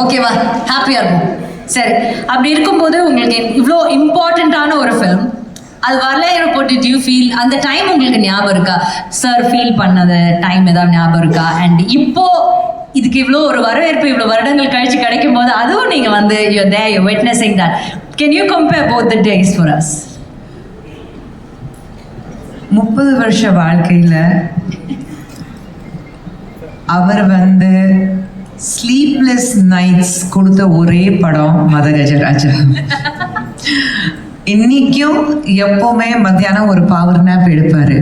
ஓகேவா ஹாப்பியாக இருக்கும். சரி. அப்படி இருக்கும்போது உங்களுக்கு இவ்வளோ இம்பார்ட்டண்ட்டான ஒரு ஃபிலிம் அது வரலையிறப்போ போட்டு யூ ஃபீல் அந்த டைம் உங்களுக்கு ஞாபகம் இருக்கா? சார் ஃபீல் பண்ணத டைம் ஏதாவது ஞாபகம் இருக்கா? அண்ட் இப்போ இதுக்கு இவ்வளோ ஒரு வரவேற்பு இவ்வளோ வருடங்கள் கழிச்சு கிடைக்கும் போது அதுவும் நீங்கள் வந்து you they you witnessing that can you compare both the days for us முப்பது வருஷ வாழ்க்கையில் அவர் வந்து ஸ்லீப்லெஸ் நைட்ஸ் கொடுத்த ஒரே படம் மதகஜராஜா இன்னைக்கும் எப்போவுமே மத்தியானம் ஒரு பவர் நேப் எடுப்பார்.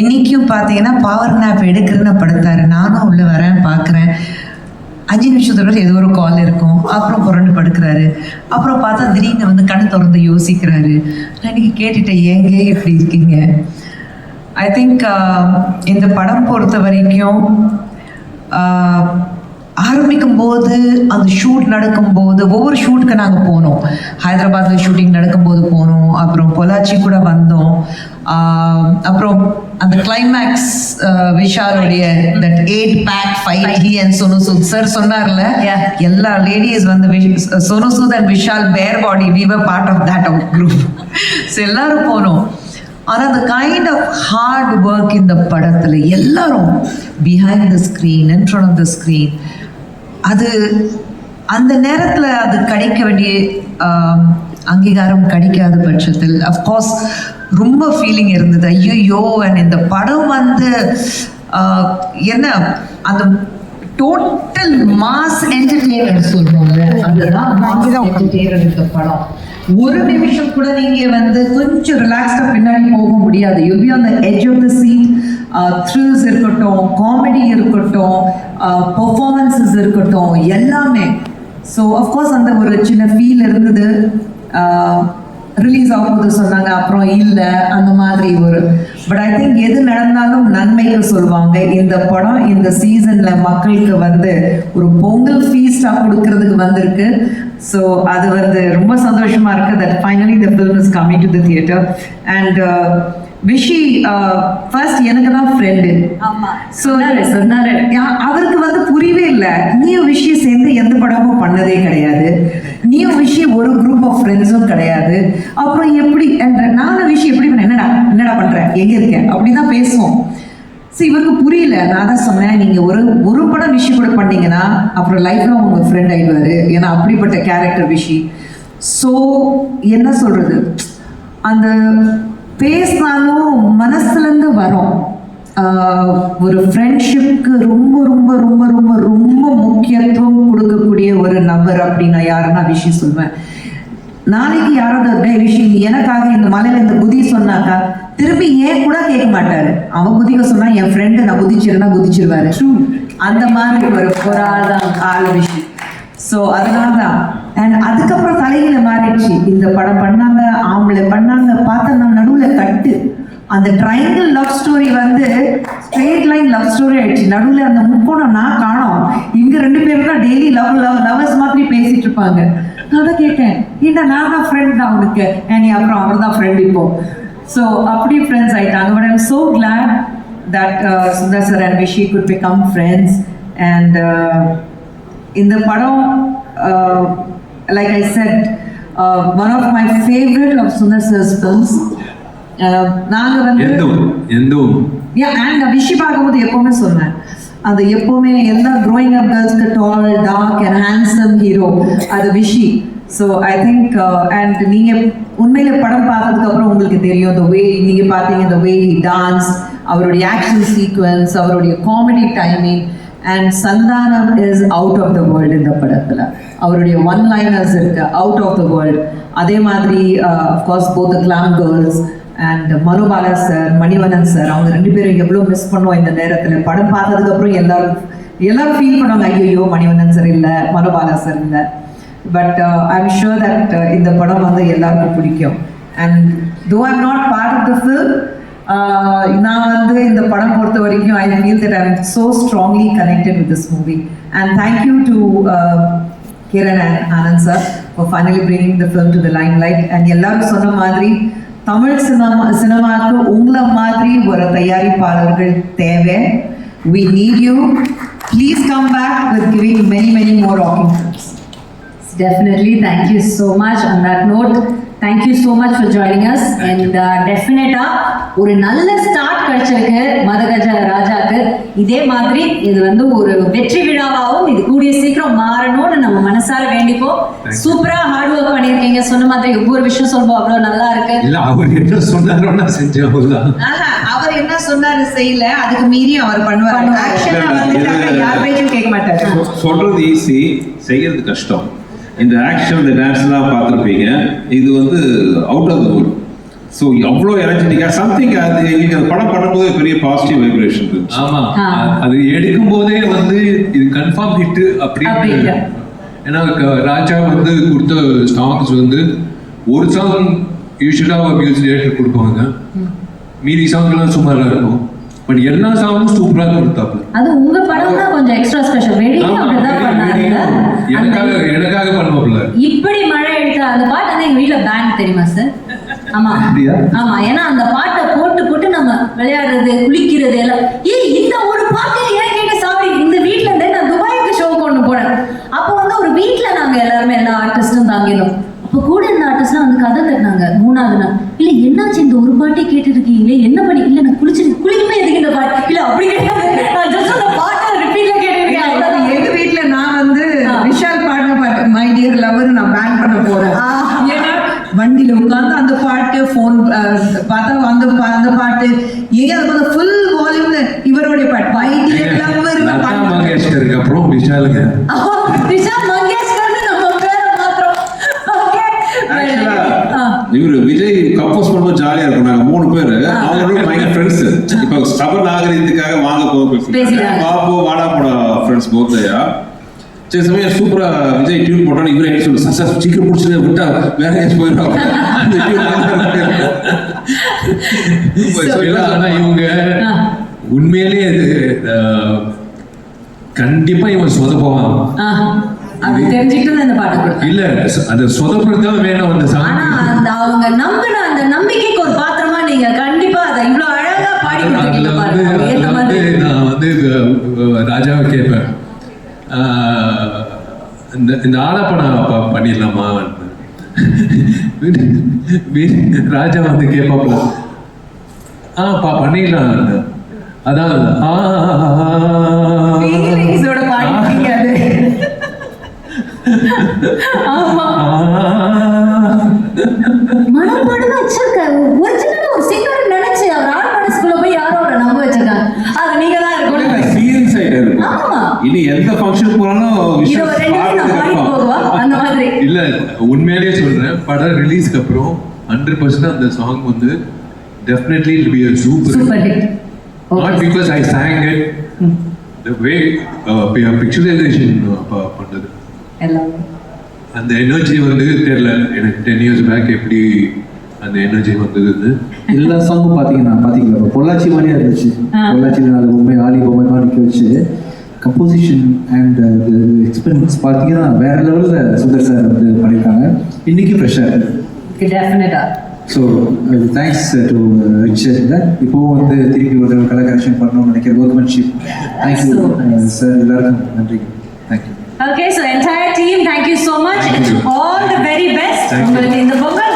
இன்னைக்கும் பார்த்தீங்கன்னா பவர் நேப் எடுக்கிறேன்னு படுத்தாரு. நானும் உள்ளே வரேன் பார்க்குறேன் அஞ்சு நிமிஷத்தோட ஏதோ ஒரு கால் இருக்கும். அப்புறம் புரண்டு படுக்கிறாரு. அப்புறம் பார்த்தா திடீர்னு வந்து கண் திறந்து யோசிக்கிறாரு. நான் கேட்டுட்டேன் ஏங்க இப்படி இருக்கீங்க? ஐ திங்க் இந்த படம் பொறுத்த வரைக்கும் ஆரம்பிக்கும் போது அந்த ஷூட் நடக்கும்போது ஒவ்வொரு ஷூட்டுக்கு நாங்கள் போனோம். ஹைதராபாத்தில் ஷூட்டிங் நடக்கும்போது போனோம். அப்புறம் பொள்ளாச்சி கூட வந்தோம். அப்புறம் அந்த climax விஷாலுடைய that eight pack fight he and Sonu Sood sir சொன்னார்ல. எல்லா லேடிஸ் வந்து சோனு சூத் அண்ட் விஷால் பேர் body we were part of that out group so எல்லாரும் போனோம். ஆனால் அந்த கைண்ட் ஆஃப் ஹார்ட் ஒர்க் இந்த படத்தில் எல்லாரும் behind the screen in front of the screen அது அந்த நேரத்தில் அது கிடைக்க வேண்டிய அங்கீகாரம் கிடைக்காத பட்சத்தில் அஃப்கோர்ஸ் ரொம்ப ஃபீலிங் இருந்தது. ஐயோ அண்ட் இந்த படம் வந்து என்ன அந்த டோட்டல் மாஸ் என்டர்டெயினர் சொல்லுவாங்க அதுதான் மாஸ் என்டர்டெயினர் இந்த படம். ஒரு நிமிஷம் கூட நீங்க வந்து கொஞ்சம் ரிலாக்ஸ்டா பின்னாடி போக முடியாது. You be on the edge of the seat thrills இருக்கட்டும் காமெடி இருக்கட்டும் பெர்ஃபார்மன்ஸஸ் இருக்கட்டும் எல்லாமே. ஸோ அஃப்கோர்ஸ் அந்த ஒரு சின்ன ஃபீல் இருந்தது. ரிலீஸ் ஆகும்போது சொன்னாங்க அப்புறம் இல்லை அந்த மாதிரி ஒரு பட் ஐ திங்க் எது நடந்தாலும் நன்மைக்கு சொல்லுவாங்க. இந்த படம் இந்த சீசன்ல மக்களுக்கு வந்து ஒரு பொங்கல் ஃபீஸ்டா கொடுக்கறதுக்கு வந்திருக்கு. ஸோ அது வந்து ரொம்ப சந்தோஷமா இருக்கு that finally the film is coming to the theatre and Vishi first எனக்கு தான் ஃப்ரெண்டு சொன்னாரு அவருக்கு வந்து புரியவே இல்லை. நீயும் விஷயம் சேர்ந்து எந்த படமும் பண்ணதே கிடையாது. நியூ விஷயம் ஒரு குரூப் ஆஃப் ஃப்ரெண்ட்ஸும் கிடையாது. அப்புறம் எப்படி என்ற நானும் விஷயம் எப்படி பண்ண என்னடா என்னடா எங்கே எங்க அப்படி அப்படிதான் பேசுவோம். ஸோ இவருக்கு புரியல. நான் தான் சொன்னேன் நீங்க ஒரு ஒரு படம் விஷயம் கூட பண்ணீங்கன்னா அப்புறம் லைஃப்ல உங்க ஃப்ரெண்ட் ஆயிடுவாரு. ஏன்னா அப்படிப்பட்ட கேரக்டர் விஷி. ஸோ என்ன சொல்றது? அந்த பேசினாலும் மனசுலேருந்து வரும். ஒரு ஃப்ரெண்ட்ஷிப்க்கு ரொம்ப ரொம்ப ரொம்ப ரொம்ப ரொம்ப முக்கியத்துவம் கொடுக்கக்கூடிய ஒரு நபர் அப்படின்னா யாருன்னா விஷி சொல்வேன் நாளைக்கு யாராவது டேய் விஷி எனக்காக இந்த மலையில இந்த குதி சொன்னாக்கா திருப்பி ஏன் கூட கேட்க மாட்டாரு. அவன் குதிக்க சொன்னா என் ஃப்ரெண்டு நான் குதிச்சிருந்தா குதிச்சிருவாரு. அந்த மாதிரி ஒரு ஒரு ஆள் தான் ஆள் விஷி ஸோ அதனால தான் அண்ட் அதுக்கப்புறம் தலையில மாறிடுச்சு இந்த படம் பண்ணாங்க ஆம்பளை பண்ணாங்க பார்த்தா நான் நடுவில் கட்டு அந்த ட்ரையாங்கிள் லவ் ஸ்டோரி வந்து ஸ்ட்ரெயிட் லைன் லவ் ஸ்டோரி ஆயிடுச்சு. நடுவில் அந்த முக்கோணம் நான் காணோம். இங்கே ரெண்டு பேரும் தான் டெய்லி லவ் லவ் லவர்ஸ் மாதிரி பேசிட்டு இருப்பாங்க. நான் தான் கேட்டேன் என்ன நான் தான் ஃப்ரெண்ட் தான் அவனுக்கு நீ அப்புறம் அவர் தான் ஃப்ரெண்ட் இப்போ. ஸோ அப்படி ஃப்ரெண்ட்ஸ் ஆயிட்டாங்க. But I'm so glad that Sundar sir and Vishi good become friends and இந்த படம் like I said one of my favourite of Sundar sir's films நாங்கள் வந்து அண்ட் விஷயம் பார்க்கும்போது எப்பவுமே சொன்னேன் அது எப்பவுமே எல்லா growing up கேர்ள்ஸ்க்கு tall dark and handsome hero அது Vishi so I think and நீங்கள் உண்மையில படம் பார்த்ததுக்கு அப்புறம் உங்களுக்கு தெரியும் the way நீங்கள் பார்த்தீங்க way he டான்ஸ் அவருடைய ஆக்ஷன் சீக்வன்ஸ் அவருடைய comedy timing and Santhanam is out of the world இந்த படத்தில். அவருடைய ஒன் லைனர்ஸ் இருக்கு அவுட் ஆஃப் த வேர்ல்டு அதே மாதிரி of course both glam girls and Manobala sir Manivannan sir அவங்க ரெண்டு பேரும் எவ்வளோ மிஸ் பண்ணுவோம் இந்த நேரத்தில். படம் பார்த்ததுக்கு அப்புறம் எல்லாரும் எல்லாரும் ஃபீல் பண்ணுவாங்க ஐயோ மணிவண்ணன் சார் இல்லை மனோபாலா சார் இல்லை. But I am sure that இந்த படம் வந்து எல்லாருக்கும் பிடிக்கும். And though I'm not part of the நான் வந்து இந்த படம் பொறுத்த வரைக்கும் I feel that I am so strongly connected with this movie and thank you to Kiran and Anand sir for finally bringing the film to the line light and எல்லாரும் சொன்ன மாதிரி Tamil cinema சினிமாவுக்கு உங்களை மாதிரி ஒரு தயாரிப்பாளர்கள் தேவை we need you please come back with giving many many more Definitely. Thank you so much. On that note, thank you so much for joining us. And uh, definitely ஒரு நல்ல ஸ்டார்ட் கிடைச்சிருக்கு மதகஜ ராஜாக்கு இதே மாதிரி இது வந்து ஒரு வெற்றி விழாவாகவும் இது கூடிய சீக்கிரம் மாறணும்னு நம்ம மனசார வேண்டிப்போம் சூப்பரா ஹார்ட் ஒர்க் பண்ணியிருக்கீங்க. சொன்ன மாதிரி ஒவ்வொரு விஷயம் சொல்லுவோம் அவ்வளவு நல்லா இருக்கு. இல்ல அவர் என்ன சொன்னாரோ நான் செஞ்சேன் அவர் என்ன சொன்னாரு செய்யல அதுக்கு மீறி அவர் பண்ணுவார். பண்ணுவாரு. ஆக்ஷனா வந்துட்டாங்க யார் பேச்சும் கேட்க மாட்டாரு. சொல்றது ஈஸி செய்யறது கஷ்டம். இந்த ஆக்ஷன் இந்த டான்ஸ்லாம் பார்த்துருப்பீங்க. இது வந்து out of the world so அவ்வளோ எனர்ஜெட்டிக்காக சம்திங் அது எங்களுக்கு அந்த படம் பண்ணும்போது பெரிய பாசிட்டிவ் வைப்ரேஷன் இருந்துச்சு. ஆமா. ஆ. அ- அது எடுக்கும் போதே வந்து இது கன்ஃபார்ம் ஹிட் அப்படின்னு அப்படின்னு. ஏன்னா ராஜா வந்து கொடுத்த சாங்ஸ் வந்து ஒரு சாங் யூஸ்வலா மியூசிக் டேரக்டர் கொடுப்பாங்க. மீதி சாங்லாம் சுமாரா இருக்கும். பட் எல்லா சாங்கும் சூப்பரா கொடுத்தாப்புல. அது உங்க படம் தான் கொஞ்சம் எக்ஸ்ட்ரா ஸ்பெஷல் அப்படிதான் பண்ணாருங்க எனக்காக எனக்காக பண்ணுவாப்புல. இப்படி மழை எடுத்த அந்த பாட்டு வந்து எங்க வீட்ல பேன் தெரியுமா சார் ஆமா? ஆமா ஏன்னா அந்த பாட்டை போட்டு போட்டு நம்ம விளையாடுறது குளிக்கிறது எல்லாம். ஏய் இந்த ஒரு பாட்டு ஏன் கேட்ட சாரி இந்த வீட்ல இருந்தே நான் துபாய்க்கு ஷோ கொண்டு போனேன். வந்து வீட்ல நாங்க எல்லாருமே எல்லா ஆர்டிஸ்டும் தாங்கினோம் அப்போ கூட இந்த ஆர்டிஸ்ட்லாம் வந்து கதை தட்டினாங்க மூணாவது நாள். இல்ல என்னாச்சு? இந்த ஒரு பாட்டே கேட்டு இருக்கீங்களே என்ன பண்ணி இல்ல நான் குளிச்சிட்டு குளிக்குமே எதுக்கு இந்த பாட்டு. இல்ல அப்படி கிடையாது. நான் ஜஸ்ட் அந்த பாட்டை ரிப்பீட்ல கேட்டுருக்கேன். எங்க வீட்ல நான் வந்து. விஷால் பாடின பாட்டு மை டியர் லவர் நான் பேன் பண்ண போறேன். ஏன்னா வண்டியில உட்கார்ந்து அந்த பாட்டு போன் பார்த்தா அந்த அந்த பாட்டு. எங்கேயாவது பார்த்தா ஃபுல் வால்யூம்ல இவருடைய பாட்டு. மை டியர் லவர் லதா மங்கேஷ்கருக்கு அப்புறம் விஷாலுங்க. விஷால் விஜய் கம்போஸ் பண்ணும்போது ஜாலியா இருக்கும். நாங்க மூணு பேரு. அவங்களோட பயங்கர ஃப்ரெண்ட்ஸ் இப்போ ஸ்டப நாகரிகத்துக்காக வாங்க போக. பாப்போ வாடா போட ஃப்ரெண்ட்ஸ் போத்தையா சரி சமயம் சூப்பரா விஜய் டியூன் போட்டோன்னு இவரே என்ன சொல்லு சார் சீக்கிரம் முடிச்சுட்டு விட்டா வேற அந்த இல்ல, ஆனா இவங்க. உண்மையிலேயே இது கண்டிப்பா இவன் சொதப்புவான் அது தெரிஞ்சுக்கிட்டு இந்த பாட்டு இல்ல ச- அது சொதப்புறதுதான் வேணும் அந்த சாங் அந்த அவங்க நம்பின அந்த நம்பிக்கைக்கு ஒரு பாத்திரமா நீங்க கண்டிப்பா அதை இவ்வளவு அழகா பாடி கொடுத்துருக்கீங்க வந்து நான் வந்து ராஜாவை கேட்பேன் இந்த இந்த ஆலப்படம் பண்ணிடலாமா ராஜா வந்து கேட்பாப்புல ஆ பா பண்ணிடலாம் அதான் ஆ, ஆமா மனப்பாடு வச்சிருக்காரு ஒரிஜினல் ஒரு சிங்கர் நினைச்சு அவர் ஆள் மனசுக்குள்ள போய் யாரோ அவரை நம்ப வச்சிருக்காங்க அது நீங்க தான் இருக்கணும் சீரியஸ் ஆயிட்டே இருக்கும் ஆமா. இனி எந்த ஃபங்க்ஷன் போனாலும் இதை ஒரு விஷயம் ரெண்டு நான் பாடி போகுவா? அந்த மாதிரி. இல்ல உண்மையிலேயே சொல்றேன். படம் ரிலீஸ்க்கு அப்புறம் ஹண்ட்ரட் பர்சன்ட் அந்த சாங் வந்து definitely it be a super super hit not because I sang it. The way picturisation பண்ணது எல்லாமே. அந்த எனர்ஜி வந்து தெரியல. எனக்கு டென் இயர்ஸ் பேக் எப்படி அந்த எனர்ஜி வந்ததுன்னு. எல்லா சாங்கும் பார்த்தீங்கன்னா பார்த்தீங்களா பொள்ளாச்சி மாதிரியா இருந்துச்சு. பொள்ளாச்சி நாலு பொம்மை ஆலி பொம்மை மாதிரி வச்சு. கம்போசிஷன் அண்ட் எக்ஸ்பீரியன்ஸ் பார்த்தீங்கன்னா வேற லெவலில் சுந்தர் சார் வந்து பண்ணியிருக்காங்க இன்னைக்கு ஃப்ரெஷ்ஷாக இருக்கு டெஃபினட்டா ஸோ தேங்க்ஸ் டு ரிச்சர் இப்போவும் வந்து திருப்பி ஒரு கலர் கரெக்ஷன் பண்ணணும்னு நினைக்கிற ஒர்க்மேன்ஷிப் தேங்க்யூ nice. சார் எல்லாருக்கும் நன்றி thank you Okay, so entire team, thank you so much. You. All the very best. Thank you.